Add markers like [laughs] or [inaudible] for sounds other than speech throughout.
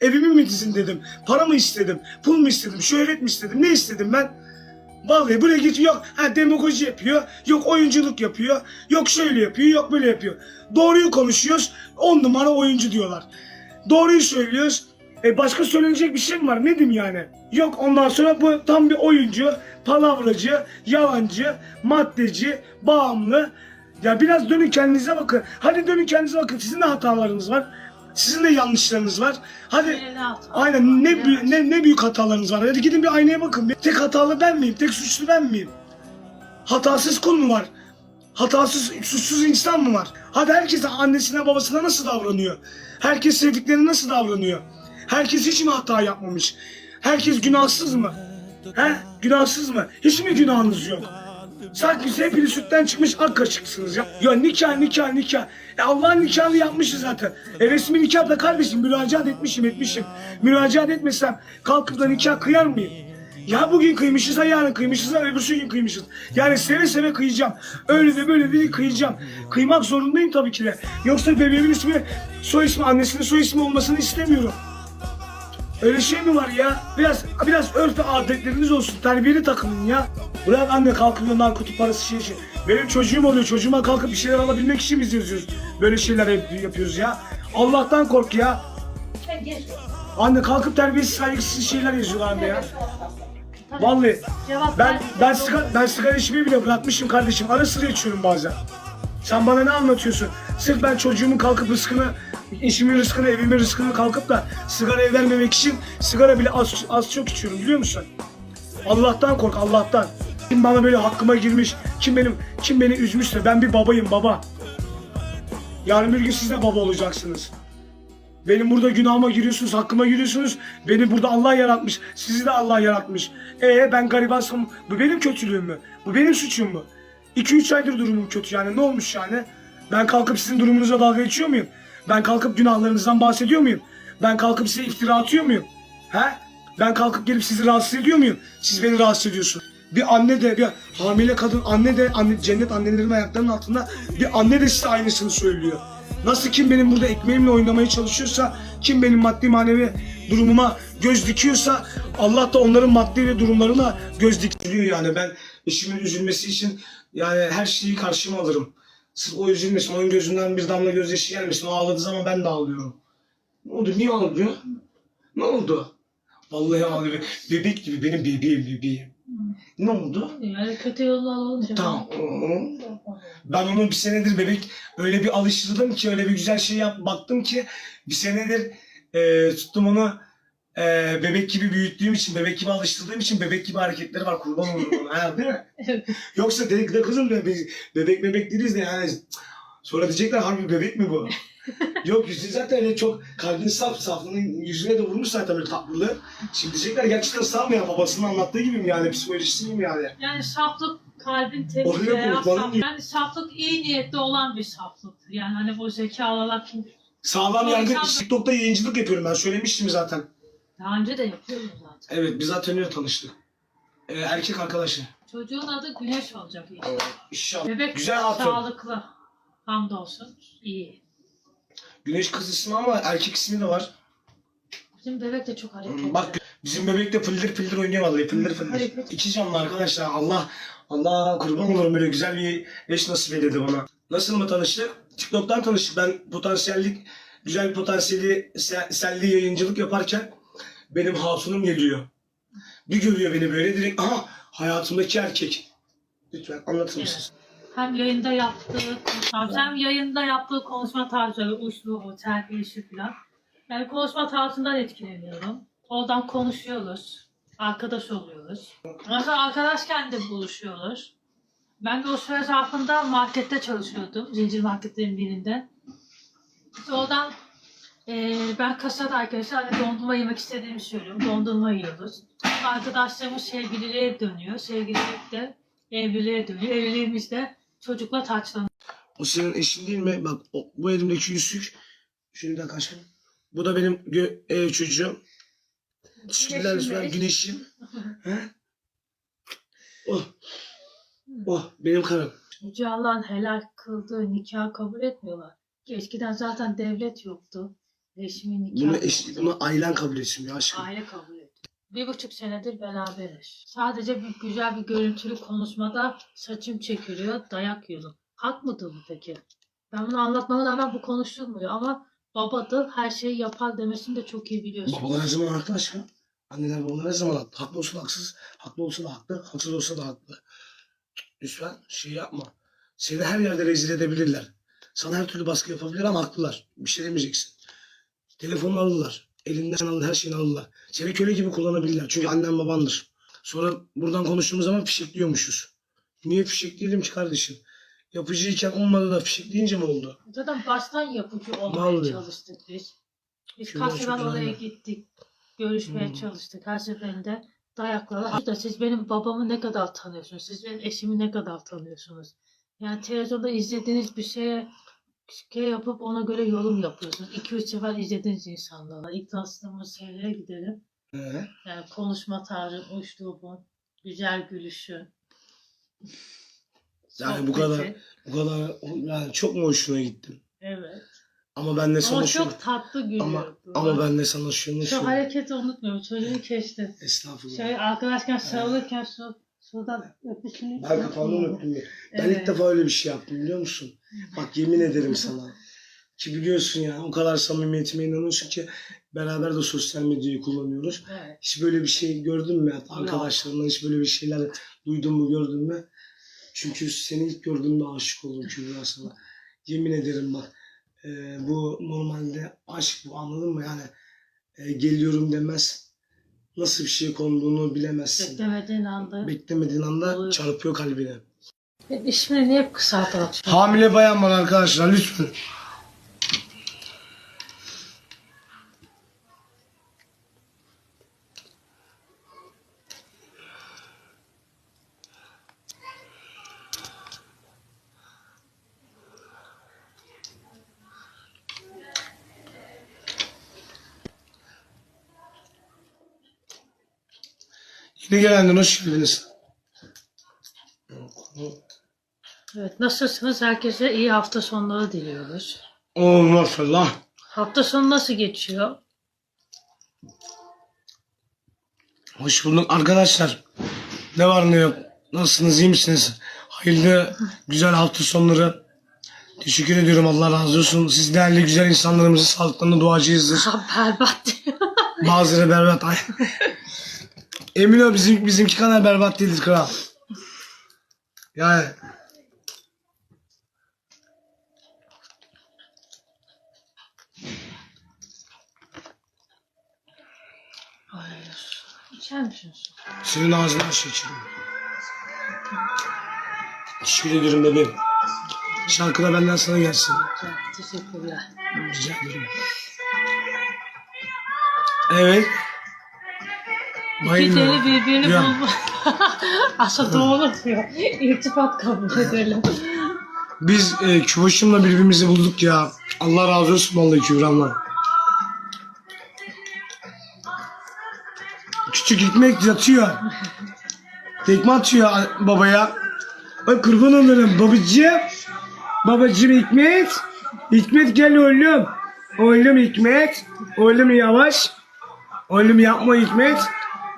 Evimi mi dizin dedim. Para mı istedim? Pul mu istedim? Şöhret mi istedim? Ne istedim ben? Vallahi buraya git yok ha demagoji yapıyor, yok oyunculuk yapıyor, yok şöyle yapıyor, yok böyle yapıyor. Doğruyu konuşuyoruz, on numara oyuncu diyorlar. Doğruyu söylüyoruz, e başka söylenecek bir şey mi var? Ne diyeyim yani? Yok ondan sonra bu tam bir oyuncu, palavracı, yalancı, maddeci, bağımlı. Ya biraz dönün kendinize bakın. Hadi dönün kendinize bakın. Sizin de hatalarınız var. Sizin de yanlışlarınız var. Hadi. Aynen ne, büyük, ne, ne büyük hatalarınız var. Hadi gidin bir aynaya bakın. Tek hatalı ben miyim? Tek suçlu ben miyim? Hatasız kul mu var? Hatasız, suçsuz insan mı var? Hadi herkes annesine babasına nasıl davranıyor? Herkes sevdiklerine nasıl davranıyor? Herkes hiç mi hata yapmamış? Herkes günahsız mı? He? Günahsız mı? Hiç mi günahınız yok? Sanki hepiniz sütten çıkmış ak kaşıksınız ya. Ya nikah nikah nikah. E Allah'ın nikahını yapmışız zaten. E resmi nikah da kardeşim müracaat etmişim etmişim. Müracaat etmesem kalkıp da nikah kıyar mıyım? Ya bugün kıymışız ha yarın kıymışız ha öbürsü gün kıymışız. Yani seve seve kıyacağım. Öyle de böyle de kıyacağım. Kıymak zorundayım tabii ki de. Yoksa bebeğimin ismi soy ismi annesinin soy ismi olmasını istemiyorum. Öyle şey mi var ya? Biraz biraz örf ve adetleriniz olsun. Terbiyeli takılın ya. Bırak anne kalkıyor narkotik parası şey şey. Benim çocuğum oluyor. Çocuğuma kalkıp bir şeyler alabilmek için biz yazıyoruz. Böyle şeyler yap- yapıyoruz ya. Allah'tan kork ya. Anne kalkıp terbiyesiz saygısız şeyler yazıyorlar anne ya. Vallahi ben ben sigara, ben sigara içmeyi bile bırakmışım kardeşim. Ara sıra içiyorum bazen. Sen bana ne anlatıyorsun? Sırf ben çocuğumun kalkıp rızkını, eşimin rızkını, evimin rızkını kalkıp da sigaraya vermemek için sigara bile az, az çok içiyorum biliyor musun? Allah'tan kork Allah'tan. Kim bana böyle hakkıma girmiş, kim benim kim beni üzmüşse ben bir babayım baba. Yarın bir gün siz de baba olacaksınız. Benim burada günahıma giriyorsunuz, hakkıma giriyorsunuz. Beni burada Allah yaratmış, sizi de Allah yaratmış. E ben garibansam bu benim kötülüğüm mü? Bu benim suçum mu? 2-3 aydır durumum kötü yani ne olmuş yani? Ben kalkıp sizin durumunuza dalga geçiyor muyum? Ben kalkıp günahlarınızdan bahsediyor muyum? Ben kalkıp size iftira atıyor muyum? He? Ben kalkıp gelip sizi rahatsız ediyor muyum? Siz beni rahatsız ediyorsun. Bir anne de, bir hamile kadın anne de, anne, cennet annelerin ayaklarının altında bir anne de size aynısını söylüyor. Nasıl kim benim burada ekmeğimle oynamaya çalışıyorsa, kim benim maddi manevi durumuma göz dikiyorsa Allah da onların maddi ve durumlarına göz dikiliyor yani. Ben eşimin üzülmesi için yani her şeyi karşıma alırım. Sırf o üzülmesin, onun gözünden bir damla gözyaşı gelmesin. O ağladığı zaman ben de ağlıyorum. Ne oldu? Niye ağlıyor? Ne oldu? Vallahi ağlıyor. Bebek gibi benim bebeğim bebeğim. Ne oldu? Yani kötü yollar olunca. Tamam. Ben onu bir senedir bebek öyle bir alıştırdım ki öyle bir güzel şey yap baktım ki bir senedir e, tuttum onu e, bebek gibi büyüttüğüm için bebek gibi alıştırdığım için bebek gibi hareketleri var kurban olurum ona. Ha, değil mi? Yoksa dedik de kızım be, biz bebek bebek değiliz de yani sonra diyecekler harbi bebek mi bu? [laughs] Yok yüzü zaten öyle çok kalbin saf saflığının yüzüne de vurmuş zaten böyle tatlılığı. Şimdi diyecekler gerçekten sağ mı ya babasının anlattığı gibi mi yani psikolojisi mi yani? Yani saflık kalbin temiz Oraya veya konuşmanın saf. Yani saflık iyi niyetli olan bir saflıktır. Yani hani bu zeka alarak Sağlam yargı TikTok'ta yayıncılık yapıyorum ben söylemiştim zaten. Daha önce de yapıyoruz zaten. Evet biz zaten öyle tanıştık. Ee, erkek arkadaşı. Çocuğun adı Güneş olacak inşallah. İnşallah. Bebek Güzel hatun. sağlıklı. Hamdolsun. iyi. Güneş kız ismi ama erkek ismi de var. Bizim bebek de çok hareketli. Bak bizim bebek de fıldır fıldır oynuyor vallahi fıldır fıldır. Hareket. İki canlı arkadaşlar Allah Allah kurban olurum böyle güzel bir eş nasip edildi bana. Nasıl mı tanıştık? TikTok'tan tanıştık. Ben potansiyellik güzel bir potansiyeli se- selli yayıncılık yaparken benim hatunum geliyor. Bir görüyor beni böyle direkt aha hayatımdaki erkek. Lütfen anlatır mısınız? Hem yayında yaptığı konuşma, hem yayında yaptığı konuşma tarzları, uçlu, terbiyesi falan. Yani konuşma tarzından etkileniyorum. Oradan konuşuyoruz. Arkadaş oluyoruz. Mesela arkadaşken de buluşuyoruz. Ben de o süre zarfında markette çalışıyordum. Zincir marketlerin birinde. İşte oradan eee ben kasada arkadaşlar hani dondurma yemek istediğimi söylüyorum. Dondurma yiyoruz. Arkadaşlarımız sevgililiğe dönüyor. Sevgililik de evliliğe dönüyor. Evliliğimiz de çocukla taçlanıyor. O senin eşin değil mi? Bak o, bu elimdeki yüzük. Şunu dakika aşkım. Bu da benim gö- e, çocuğum. Teşekkürler benim. Güneşim. [laughs] Oh. Oh benim karım. Yüce Allah'ın helal kıldığı nikahı kabul etmiyorlar. Eskiden zaten devlet yoktu. Eşimin nikahı Bunu, eş, bunu ailen kabul etsin ya aşkım. Aile kabul etti. Bir buçuk senedir beraberiz. Sadece bir güzel bir görüntülü konuşmada saçım çekiliyor, dayak yiyorum. Hak mıdır bu peki? Ben bunu anlatmama rağmen bu konuşulmuyor ama babadır her şeyi yapar demesini de çok iyi biliyorsun. Babalar her zaman haklı aşkım. Anneler babalar her zaman haklı. Haklı olsa da haksız. Haklı olsa da haklı. Haksız olsa da haklı. Lütfen şey yapma. Seni her yerde rezil edebilirler. Sana her türlü baskı yapabilir ama haklılar. Bir şey demeyeceksin. Telefonunu alırlar. Elinden alır, her şeyini alırlar. Seni köle gibi kullanabilirler. Çünkü annen babandır. Sonra buradan konuştuğumuz zaman fişekliyormuşuz. Niye fişekleyelim ki kardeşim? Yapıcıyken olmadı da fişekleyince mi oldu? Zaten baştan yapıcı olmaya Vallahi. çalıştık biz. Biz kaç çok sefer oraya gittik. Görüşmeye Hmm. çalıştık. Her seferinde dayaklara. Hatta siz benim babamı ne kadar tanıyorsunuz? Siz benim eşimi ne kadar tanıyorsunuz? Yani televizyonda izlediğiniz bir şeye şey yapıp ona göre yorum yapıyorsunuz. 2-3 sefer izlediğiniz insanlarla. İlk tanıştığımız şeylere gidelim. He? Yani konuşma tarzı, uçtuğu güzel gülüşü. Yani bu kadar- Bu kadar yani çok mu hoşuna gittim? Evet. Ama ben de sana Ama şunu... çok tatlı gülüyordu. Ama, ama ben de sana şunu Şu söyleyeyim. hareketi unutmuyorum. Çocuğu keşti. Estağfurullah. Şey arkadaşken sarılırken şu şuradan öpüşünü Ben kafamdan öptüm. Ben Evet. ilk defa öyle bir şey yaptım biliyor musun? Bak yemin ederim sana. Ki biliyorsun ya o kadar samimiyetime inanıyorsun ki beraber de sosyal medyayı kullanıyoruz. Evet. Hiç böyle bir şey gördün mü? Arkadaşlarımdan hiç böyle bir şeyler duydun mu gördün mü? Çünkü seni ilk gördüğümde aşık oldum Kübra sana. Yemin ederim bak. e, bu normalde aşk bu anladın mı? Yani e, geliyorum demez. Nasıl bir şey konduğunu bilemezsin. Beklemediğin anda. Beklemediğin anda Oluyor. çarpıyor kalbine. İsmini niye kısaltarak Hamile bayan var arkadaşlar lütfen. Yeni gelenler hoş geldiniz. Evet. Nasılsınız? Herkese iyi hafta sonları diliyoruz. Oo maşallah. Hafta sonu nasıl geçiyor? Hoş bulduk arkadaşlar. Ne var ne yok. Nasılsınız iyi misiniz? Hayırlı güzel hafta sonları. Teşekkür ediyorum Allah razı olsun. Siz değerli güzel insanlarımızın sağlıklarına duacıyızdır. Berbat diyor. [laughs] Bazıları berbat. Ay. Emin ol bizim, bizimki kadar berbat değildir kral. Yani Hayır. İçer misin su? senin ağzına şey içerim. Teşekkür ediyorum bebeğim. Şarkı da benden sana gelsin. Güzel, Teşekkürler. Rica ederim. Evet. Deli birbirini Ya. bulma. [laughs] Aslında doğru diyor. İrtifat kabul edelim. Biz e, Kübaşım'la birbirimizi bulduk ya. Allah razı olsun vallahi Kübram'la. Küçük ekmek yatıyor. Tekme atıyor a- babaya. Ay kurban olurum babacığım. Babacığım Hikmet. Hikmet gel oğlum. Oğlum Hikmet. Oğlum yavaş. Oğlum yapma Hikmet.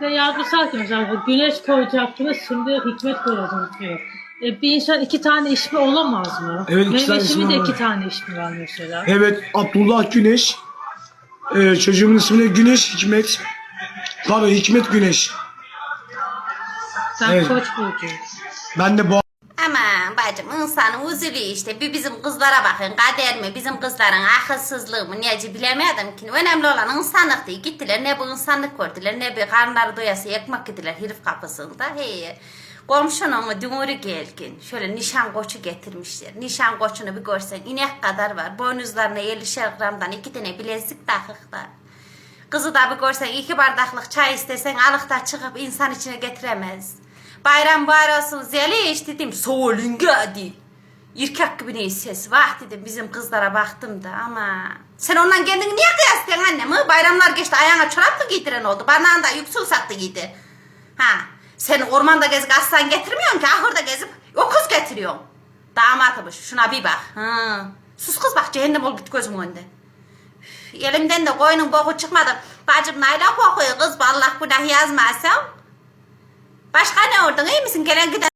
Ve yargısal ki mesela güneş koyacaktınız şimdi hikmet koyacağız diyor. E, bir insan iki tane ismi olamaz mı? Evet, iki tane ismi de var. iki tane ismi var mesela. Evet Abdullah Güneş. Ee, çocuğumun ismi de Güneş Hikmet. Pardon Hikmet Güneş. Ben evet. koç burcuyum. Ben de bu Aman bacım insan üzülüyor işte. Bir bizim kızlara bakın kader mi? Bizim kızların akılsızlığı mı? Niyeci bilemedim ki. Önemli olan insanlık değil. Gittiler ne bu insanlık gördüler ne bir karnları doyası ekmek yediler herif kapısında. Hey. Komşunun dümürü gelgin. Şöyle nişan koçu getirmişler. Nişan koçunu bir görsen inek kadar var. Boynuzlarına 50'şer gramdan iki tane bilezik takıklar. Kızı da bir görsen iki bardaklık çay istesen alıkta çıkıp insan içine getiremez. Bayram var olsun Zeliş dedim soğulun geldi. İrkek gibi ne ses vah dedim bizim kızlara baktım da ama sen ondan kendini niye kıyaslıyorsun annem? hı? Bayramlar geçti ayağına çorap mı giydiren oldu? Bana da yüksel sattı giydi. Ha sen ormanda gezip aslan getirmiyorsun ki ahırda gezip okuz getiriyorsun. Damatmış şuna bir bak. Ha. Sus kız bak cehennem ol git gözümün önünde. elimden de koyunun boku çıkmadı. Bacım nayla kokuyor kız Allah günah yazmasın. Başka ne oldun iyi misin? Gelen giden